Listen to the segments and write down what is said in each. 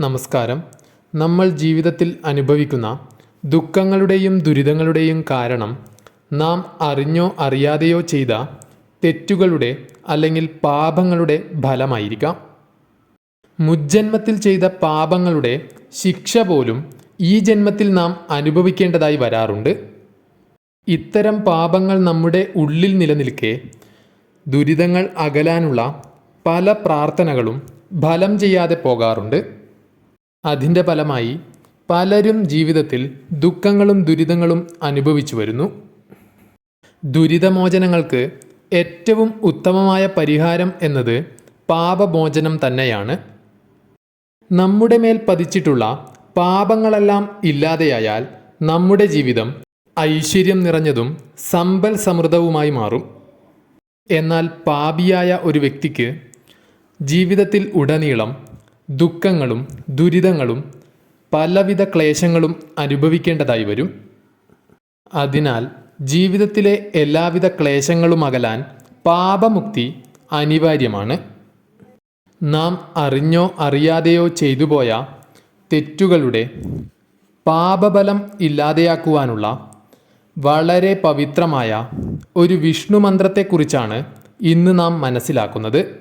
നമസ്കാരം. നമ്മൾ ജീവിതത്തിൽ അനുഭവിക്കുന്ന ദുഃഖങ്ങളുടെയും ദുരിതങ്ങളുടെയും കാരണം നാം അറിഞ്ഞോ അറിയാതെയോ ചെയ്ത തെറ്റുകളുടെ അല്ലെങ്കിൽ പാപങ്ങളുടെ ഫലമായിരിക്കാം. മുജ്ജന്മത്തിൽ ചെയ്ത പാപങ്ങളുടെ ശിക്ഷ പോലും ഈ ജന്മത്തിൽ നാം അനുഭവിക്കേണ്ടതായി വരാറുണ്ട്. ഇത്തരം പാപങ്ങൾ നമ്മുടെ ഉള്ളിൽ നിലനിൽക്കെ ദുരിതങ്ങൾ അകലാനുള്ള പല പ്രാർത്ഥനകളും ഫലം ചെയ്യാതെ പോകാറുണ്ട്. അതിന്റെ ഫലമായി പലരും ജീവിതത്തിൽ ദുഃഖങ്ങളും ദുരിതങ്ങളും അനുഭവിച്ചു വരുന്നു. ദുരിതമോചനങ്ങൾക്ക് ഏറ്റവും ഉത്തമമായ പരിഹാരം എന്നത് പാപമോചനം തന്നെയാണ്. നമ്മുടെ മേൽ പതിച്ചിട്ടുള്ള പാപങ്ങളെല്ലാം ഇല്ലാതെയായാൽ നമ്മുടെ ജീവിതം ഐശ്വര്യം നിറഞ്ഞതും സമ്പൽ സമൃദ്ധവുമായി മാറും. എന്നാൽ പാപിയായ ഒരു വ്യക്തിക്ക് ജീവിതത്തിൽ ഉടനീളം ദുഃഖങ്ങളും ദുരിതങ്ങളും പലവിധ ക്ലേശങ്ങളും അനുഭവിക്കേണ്ടതായി വരും. അതിനാൽ ജീവിതത്തിലെ എല്ലാവിധ ക്ലേശങ്ങളും അകലാൻ പാപമുക്തി അനിവാര്യമാണ്. നാം അറിഞ്ഞോ അറിയാതെയോ ചെയ്തുപോയ തെറ്റുകളുടെ പാപബലം ഇല്ലാതെയാക്കുവാനുള്ള വളരെ പവിത്രമായ ഒരു വിഷ്ണു മന്ത്രത്തെക്കുറിച്ചാണ് ഇന്ന് നാം മനസ്സിലാക്കുന്നത്.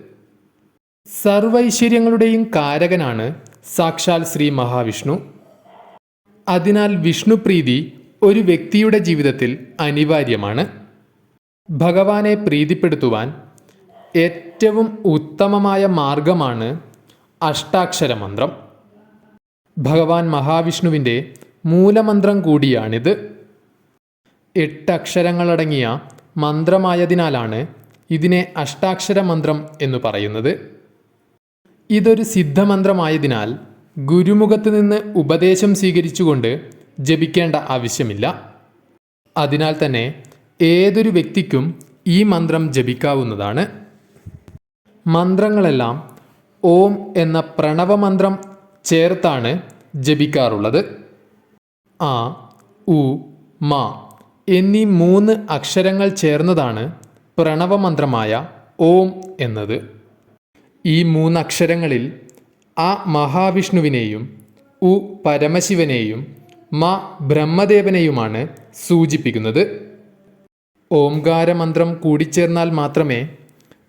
സർവൈശ്വര്യങ്ങളുടെയും കാരകനാണ് സാക്ഷാൽ ശ്രീ മഹാവിഷ്ണു. അതിനാൽ വിഷ്ണുപ്രീതി ഒരു വ്യക്തിയുടെ ജീവിതത്തിൽ അനിവാര്യമാണ്. ഭഗവാനെ പ്രീതിപ്പെടുത്തുവാൻ ഏറ്റവും ഉത്തമമായ മാർഗമാണ് അഷ്ടാക്ഷര മന്ത്രം ഭഗവാൻ മഹാവിഷ്ണുവിന്റെ മൂലമന്ത്രം കൂടിയാണിത്. എട്ട് അക്ഷരങ്ങളടങ്ങിയ മന്ത്രമായതിനാലാണ് ഇതിനെ അഷ്ടാക്ഷര മന്ത്രം എന്ന് പറയുന്നത്. ഇതൊരു സിദ്ധമന്ത്രമായതിനാൽ ഗുരുമുഖത്ത് നിന്ന് ഉപദേശം സ്വീകരിച്ചുകൊണ്ട് ജപിക്കേണ്ട ആവശ്യമില്ല. അതിനാൽ തന്നെ ഏതൊരു വ്യക്തിക്കും ഈ മന്ത്രം ജപിക്കാവുന്നതാണ്. മന്ത്രങ്ങളെല്ലാം ഓം എന്ന പ്രണവമന്ത്രം ചേർത്താണ് ജപിക്കാറുള്ളത്. ആ ഉ മ എന്നീ മൂന്ന് അക്ഷരങ്ങൾ ചേർന്നതാണ് പ്രണവമന്ത്രമായ ഓം എന്നത്. ഈ മൂന്നക്ഷരങ്ങളിൽ അ മഹാവിഷ്ണുവിനെയും ഉ പരമശിവനെയും മ ബ്രഹ്മദേവനെയുമാണ് സൂചിപ്പിക്കുന്നത്. ഓംകാരമന്ത്രം കൂടിച്ചേർന്നാൽ മാത്രമേ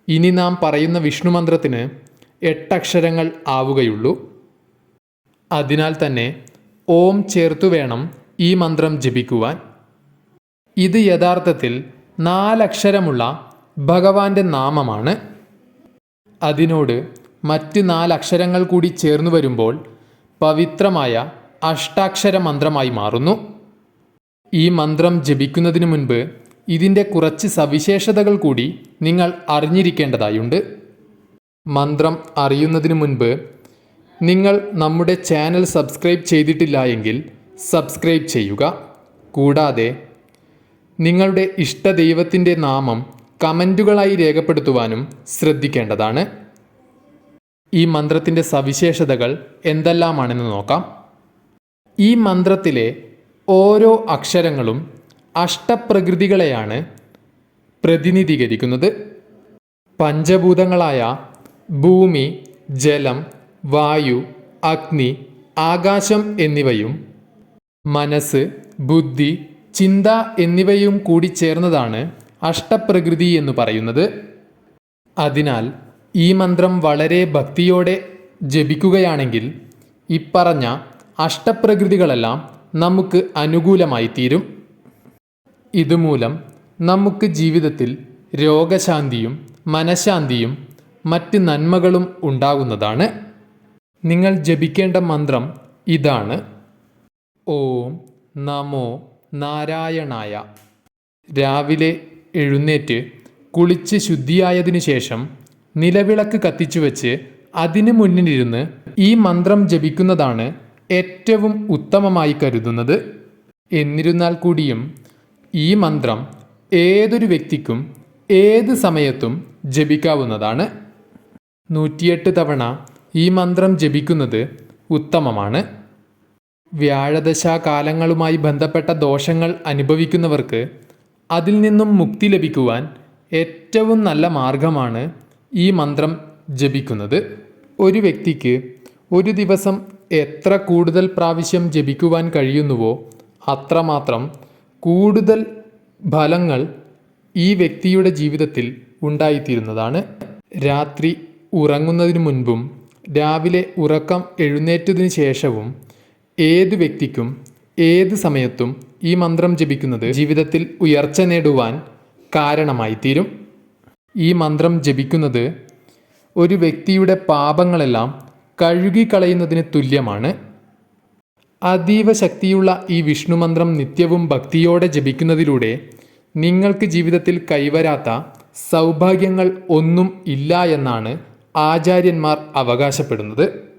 ഇനി നാം പറയുന്ന വിഷ്ണു മന്ത്രത്തിന് എട്ടക്ഷരങ്ങൾ ആവുകയുള്ളൂ. അതിനാൽ തന്നെ ഓം ചേർത്തു വേണം ഈ മന്ത്രം ജപിക്കുവാൻ. ഇത് യഥാർത്ഥത്തിൽ നാലക്ഷരമുള്ള ഭഗവാന്റെ നാമമാണ്. അതിനോട് മറ്റ് നാലക്ഷരങ്ങൾ കൂടി ചേർന്നു വരുമ്പോൾ പവിത്രമായ അഷ്ടാക്ഷര മന്ത്രമായി മാറുന്നു. ഈ മന്ത്രം ജപിക്കുന്നതിന് മുൻപ് ഇതിന്റെ കുറച്ച് സവിശേഷതകൾ കൂടി നിങ്ങൾ അറിഞ്ഞിരിക്കേണ്ടതായുണ്ട്. മന്ത്രം അറിയുന്നതിന് മുൻപ് നിങ്ങൾ നമ്മുടെ ചാനൽ സബ്സ്ക്രൈബ് ചെയ്തിട്ടില്ല എങ്കിൽ സബ്സ്ക്രൈബ് ചെയ്യുക. കൂടാതെ നിങ്ങളുടെ ഇഷ്ടദൈവത്തിന്റെ നാമം കമന്റുകളായി രേഖപ്പെടുത്തുവാനും ശ്രദ്ധിക്കേണ്ടതാണ്. ഈ മന്ത്രത്തിന്റെ സവിശേഷതകൾ എന്തെല്ലാമാണെന്ന് നോക്കാം. ഈ മന്ത്രത്തിലെ ഓരോ അക്ഷരങ്ങളും അഷ്ടപ്രകൃതികളെയാണ് പ്രതിനിധീകരിക്കുന്നത്. പഞ്ചഭൂതങ്ങളായ ഭൂമി ജലം വായു അഗ്നി ആകാശം എന്നിവയും മനസ്സ് ബുദ്ധി ചിന്ത എന്നിവയും കൂടി ചേർന്നതാണ് അഷ്ടപ്രകൃതി എന്ന് പറയുന്നത്. അതിനാൽ ഈ മന്ത്രം വളരെ ഭക്തിയോടെ ജപിക്കുകയാണെങ്കിൽ ഇപ്പറഞ്ഞ അഷ്ടപ്രകൃതികളെല്ലാം നമുക്ക് അനുകൂലമായി തീരും. ഇതുമൂലം നമുക്ക് ജീവിതത്തിൽ രോഗശാന്തിയും മനഃശാന്തിയും മറ്റ് നന്മകളും ഉണ്ടാകുന്നതാണ്. നിങ്ങൾ ജപിക്കേണ്ട മന്ത്രം ഇതാണ്. ഓം നമോ നാരായണായ. രാവിലെ എഴുന്നേറ്റ് കുളിച്ച് ശുദ്ധിയായതിനു ശേഷം നിലവിളക്ക് കത്തിച്ചു വെച്ച് അതിനു മുന്നിലിരുന്ന് ഈ മന്ത്രം ജപിക്കുന്നതാണ് ഏറ്റവും ഉത്തമമായി കരുതുന്നത്. എന്നിരുന്നാൽ കൂടിയും ഈ മന്ത്രം ഏതൊരു വ്യക്തിക്കും ഏത് സമയത്തും ജപിക്കാവുന്നതാണ്. നൂറ്റിയെട്ട് തവണ ഈ മന്ത്രം ജപിക്കുന്നത് ഉത്തമമാണ്. വ്യാഴദശാ കാലങ്ങളുമായി ബന്ധപ്പെട്ട ദോഷങ്ങൾ അനുഭവിക്കുന്നവർക്ക് അതിൽ നിന്നും മുക്തി ലഭിക്കുവാൻ ഏറ്റവും നല്ല മാർഗമാണ് ഈ മന്ത്രം ജപിക്കുന്നത്. ഒരു വ്യക്തിക്ക് ഒരു ദിവസം എത്ര കൂടുതൽ പ്രാവശ്യം ജപിക്കുവാൻ കഴിയുന്നുവോ അത്രമാത്രം കൂടുതൽ ഫലങ്ങൾ ഈ വ്യക്തിയുടെ ജീവിതത്തിൽ ഉണ്ടായിത്തീരുന്നതാണ്. രാത്രി ഉറങ്ങുന്നതിന് മുൻപും രാവിലെ ഉറക്കം എഴുന്നേറ്റതിന് ശേഷവും ഏത് വ്യക്തിക്കും ഏത് സമയത്തും ഈ മന്ത്രം ജപിക്കുന്നത് ജീവിതത്തിൽ ഉയർച്ച നേടുവാൻ കാരണമായി തീരും ഈ മന്ത്രം ജപിക്കുന്നത് ഒരു വ്യക്തിയുടെ പാപങ്ങളെല്ലാം കഴുകിക്കളയുന്നതിന് തുല്യമാണ്. അതീവ ശക്തിയുള്ള ഈ വിഷ്ണു മന്ത്രം നിത്യവും ഭക്തിയോടെ ജപിക്കുന്നതിലൂടെ നിങ്ങൾക്ക് ജീവിതത്തിൽ കൈവരാത്ത സൗഭാഗ്യങ്ങൾ ഒന്നും ഇല്ല എന്നാണ് ആചാര്യന്മാർ അവകാശപ്പെടുന്നത്.